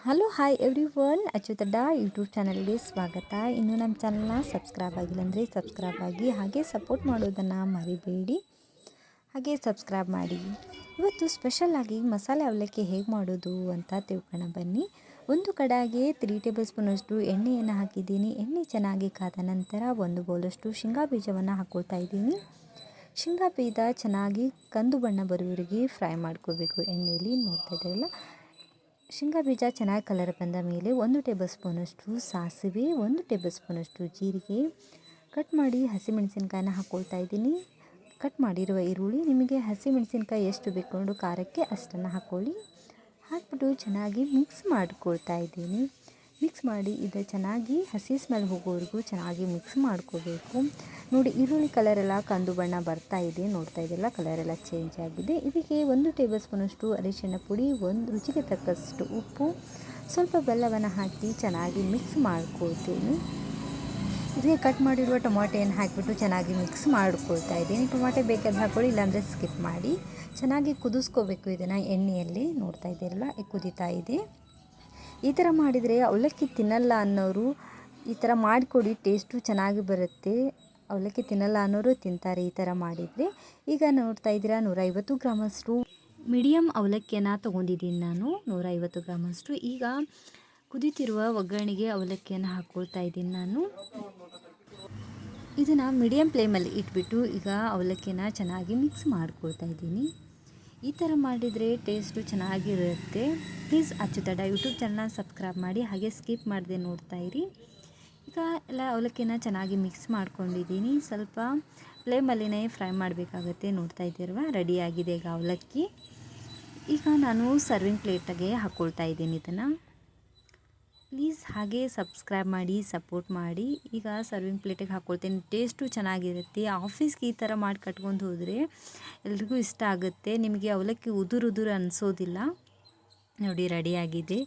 Hello hi everyone ಅಚ್ಯುತಡ್ಡ YouTube ಚಾನಲ್ಗೆ ಸ್ವಾಗತ. ಇನ್ನು ನಮ್ಮ ಚಾನಲ್ನ ಸಬ್ಸ್ಕ್ರೈಬ್ ಆಗಿಲ್ಲ ಅಂದರೆ ಸಬ್ಸ್ಕ್ರೈಬ್ ಆಗಿ, ಹಾಗೆ ಸಪೋರ್ಟ್ ಮಾಡೋದನ್ನು ಮರಿಬೇಡಿ. ಹಾಗೆ ಸಬ್ಸ್ಕ್ರೈಬ್ ಮಾಡಿ. ಇವತ್ತು ಸ್ಪೆಷಲಾಗಿ ಮಸಾಲೆ ಅವಲಕ್ಕಿ ಹೇಗೆ ಮಾಡೋದು ಅಂತ ತಿಳ್ಕೊಂಡು ಬನ್ನಿ. ಒಂದು ಕಡಾಗೆ ತ್ರೀ ಟೇಬಲ್ ಸ್ಪೂನಷ್ಟು ಎಣ್ಣೆಯನ್ನು ಹಾಕಿದ್ದೀನಿ. ಎಣ್ಣೆ ಚೆನ್ನಾಗಿ ಕಾದ ನಂತರ ಒಂದು ಬೌಲಷ್ಟು ಶೇಂಗಾ ಬೀಜವನ್ನು ಹಾಕ್ಕೊಳ್ತಾ ಇದ್ದೀನಿ. ಶೇಂಗಾ ಬೀಜ ಚೆನ್ನಾಗಿ ಕಂದು ಬಣ್ಣ ಬರುವವರೆಗೆ ಫ್ರೈ ಮಾಡ್ಕೋಬೇಕು ಎಣ್ಣೆಯಲ್ಲಿ. ನೋಡ್ತಾ ಇದ್ದಾರಲ್ಲ? ಶೇಂಗಾ ಬೀಜ ಚೆನ್ನಾಗಿ ಕಲರ್ ಬಂದ ಮೇಲೆ ಒಂದು ಟೇಬಲ್ ಸ್ಪೂನಷ್ಟು ಸಾಸಿವೆ, ಒಂದು ಟೇಬಲ್ ಸ್ಪೂನಷ್ಟು ಜೀರಿಗೆ. ಕಟ್ ಮಾಡಿ ಹಸಿಮೆಣಸಿನ್ಕಾಯನ್ನ ಹಾಕ್ಕೊಳ್ತಾ ಇದ್ದೀನಿ. ಕಟ್ ಮಾಡಿರುವ ಈರುಳ್ಳಿ, ನಿಮಗೆ ಹಸಿಮೆಣಸಿನ್ಕಾಯಿ ಎಷ್ಟು ಬೇಕೊಂಡು ಖಾರಕ್ಕೆ ಅಷ್ಟನ್ನು ಹಾಕ್ಕೊಳ್ಳಿ ಹಾಕ್ಬಿಟ್ಟು ಚೆನ್ನಾಗಿ ಮಿಕ್ಸ್ ಮಾಡಿಕೊಳ್ತಾ ಇದ್ದೀನಿ. ಮಿಕ್ಸ್ ಮಾಡಿ ಇದು ಚೆನ್ನಾಗಿ ಹಸಿ ಸ್ಮೆಲ್ ಹೋಗೋವರೆಗೂ ಚೆನ್ನಾಗಿ ಮಿಕ್ಸ್ ಮಾಡ್ಕೋಬೇಕು. ನೋಡಿ, ಈರುಳ್ಳಿ ಕಲರೆಲ್ಲ ಕಂದು ಬಣ್ಣ ಬರ್ತಾ ಇದೆ. ನೋಡ್ತಾ ಇದೆಲ್ಲ ಕಲರೆಲ್ಲ ಚೇಂಜ್ ಆಗಿದೆ. ಇದಕ್ಕೆ ಒಂದು ಟೇಬಲ್ ಸ್ಪೂನಷ್ಟು ಅರಿಶಿನ ಪುಡಿ, ಒಂದು ರುಚಿಗೆ ತಕ್ಕಷ್ಟು ಉಪ್ಪು, ಸ್ವಲ್ಪ ಬೆಲ್ಲವನ್ನು ಹಾಕಿ ಚೆನ್ನಾಗಿ ಮಿಕ್ಸ್ ಮಾಡ್ಕೊಳ್ತೀನಿ. ಇದಕ್ಕೆ ಕಟ್ ಮಾಡಿರುವ ಟೊಮಾಟೆಯನ್ನು ಹಾಕಿಬಿಟ್ಟು ಚೆನ್ನಾಗಿ ಮಿಕ್ಸ್ ಮಾಡ್ಕೊಳ್ತಾ ಇದ್ದೀನಿ. ಟೊಮಾಟೆ ಬೇಕಾದ್ರೆ ಹಾಕೊಳ್ಳಿ ಇಲ್ಲಾಂದರೆ ಸ್ಕಿಪ್ ಮಾಡಿ. ಚೆನ್ನಾಗಿ ಕುದಿಸ್ಕೋಬೇಕು ಇದನ್ನು ಎಣ್ಣೆಯಲ್ಲಿ. ನೋಡ್ತಾ ಇದ್ದೀರಲ್ಲ ಕುದೀತಾ ಇದೆ. ಈ ಥರ ಮಾಡಿದರೆ ಅವಲಕ್ಕಿ ತಿನ್ನಲ್ಲ ಅನ್ನೋರು ಈ ಥರ ಮಾಡಿಕೊಡಿ ಟೇಸ್ಟು ಚೆನ್ನಾಗಿ ಬರುತ್ತೆ. ಅವಲಕ್ಕಿ ತಿನ್ನಲ್ಲ ಅನ್ನೋರು ತಿಂತಾರೆ ಈ ಥರ ಮಾಡಿದರೆ. ಈಗ ನೋಡ್ತಾ ಇದ್ದೀರಾ, ನೂರೈವತ್ತು ಗ್ರಾಮಷ್ಟು ಮೀಡಿಯಮ್ ಅವಲಕ್ಕಿಯನ್ನು ತೊಗೊಂಡಿದ್ದೀನಿ ನಾನು, ನೂರೈವತ್ತು ಗ್ರಾಮಷ್ಟು. ಈಗ ಕುದೀತಿರುವ ಒಗ್ಗರಣೆಗೆ ಅವಲಕ್ಕಿಯನ್ನು ಹಾಕ್ಕೊಳ್ತಾ ಇದ್ದೀನಿ ನಾನು. ಇದನ್ನು ಮೀಡಿಯಂ ಫ್ಲೇಮಲ್ಲಿ ಇಟ್ಬಿಟ್ಟು ಈಗ ಅವಲಕ್ಕಿನ ಚೆನ್ನಾಗಿ ಮಿಕ್ಸ್ ಮಾಡ್ಕೊಳ್ತಾ ಇದ್ದೀನಿ. ಈ ಥರ ಮಾಡಿದರೆ ಟೇಸ್ಟು ಚೆನ್ನಾಗಿರುತ್ತೆ. ಪ್ಲೀಸ್ ಅಚ್ಚುತಡ ಯೂಟ್ಯೂಬ್ ಚಾನಲ್ನ ಸಬ್ಸ್ಕ್ರೈಬ್ ಮಾಡಿ, ಹಾಗೆ ಸ್ಕಿಪ್ ಮಾಡದೆ ನೋಡ್ತಾ ಇರಿ. ಈಗ ಎಲ್ಲ ಅವಲಕ್ಕಿನ ಚೆನ್ನಾಗಿ ಮಿಕ್ಸ್ ಮಾಡ್ಕೊಂಡಿದ್ದೀನಿ. ಸ್ವಲ್ಪ ಫ್ಲೇಮಲ್ಲಿನೇ ಫ್ರೈ ಮಾಡಬೇಕಾಗತ್ತೆ ನೋಡ್ತಾ ಇದ್ದೀರುವ ರೆಡಿಯಾಗಿದೆ ಈಗ ಅವಲಕ್ಕಿ. ಈಗ ನಾನು ಸರ್ವಿಂಗ್ ಪ್ಲೇಟಾಗೆ ಹಾಕ್ಕೊಳ್ತಾ ಇದ್ದೀನಿ ಇದನ್ನು. ಪ್ಲೀಸ್ ಹಾಗೆ ಸಬ್ಸ್ಕ್ರೈಬ್ ಮಾಡಿ ಸಪೋರ್ಟ್ ಮಾಡಿ. ಈಗ ಸರ್ವಿಂಗ್ ಪ್ಲೇಟಿಗೆ ಹಾಕ್ಕೊಳ್ತೀನಿ ಟೇಸ್ಟು ಚೆನ್ನಾಗಿರುತ್ತೆ. ಆಫೀಸ್ಗೆ ಈ ಥರ ಮಾಡಿ ಕಟ್ಕೊಂಡು ಹೋದರೆ ಎಲ್ರಿಗೂ ಇಷ್ಟ ಆಗುತ್ತೆ. ನಿಮಗೆ ಅವಲಕ್ಕಿ ಉದುರು ಉದುರು ಅನಿಸೋದಿಲ್ಲ. ನೋಡಿ ರೆಡಿಯಾಗಿದೆ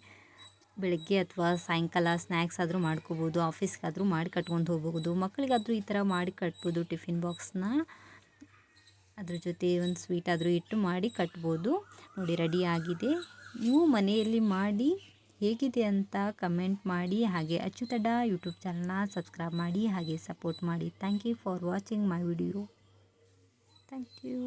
ಬೆಳಗ್ಗೆ ಅಥವಾ ಸಾಯಂಕಾಲ ಸ್ನ್ಯಾಕ್ಸ್ ಆದರೂ ಮಾಡ್ಕೋಬೋದು, ಆಫೀಸ್ಗಾದರೂ ಮಾಡಿ ಕಟ್ಕೊಂಡು ಹೋಗ್ಬೋದು ಮಕ್ಕಳಿಗಾದರೂ ಈ ಥರ ಮಾಡಿ ಕಟ್ಬೋದು, ಟಿಫಿನ್ ಬಾಕ್ಸ್ನ. ಅದ್ರ ಜೊತೆ ಒಂದು ಸ್ವೀಟ್ ಆದರೂ ಇಟ್ಟು ಮಾಡಿ ಕಟ್ಬೋದು. ನೋಡಿ, ರೆಡಿ ಆಗಿದೆ. ನೀವು ಮನೆಯಲ್ಲಿ ಮಾಡಿ ಹೇಗಿದೆ ಅಂತ ಕಮೆಂಟ್ ಮಾಡಿ. ಹಾಗೆ ಅಚ್ಚುತಡ ಯೂಟ್ಯೂಬ್ ಚಾನಲ್ನ ಸಬ್ಸ್ಕ್ರೈಬ್ ಮಾಡಿ, ಹಾಗೆ ಸಪೋರ್ಟ್ ಮಾಡಿ. Thank you for watching my video. Thank you.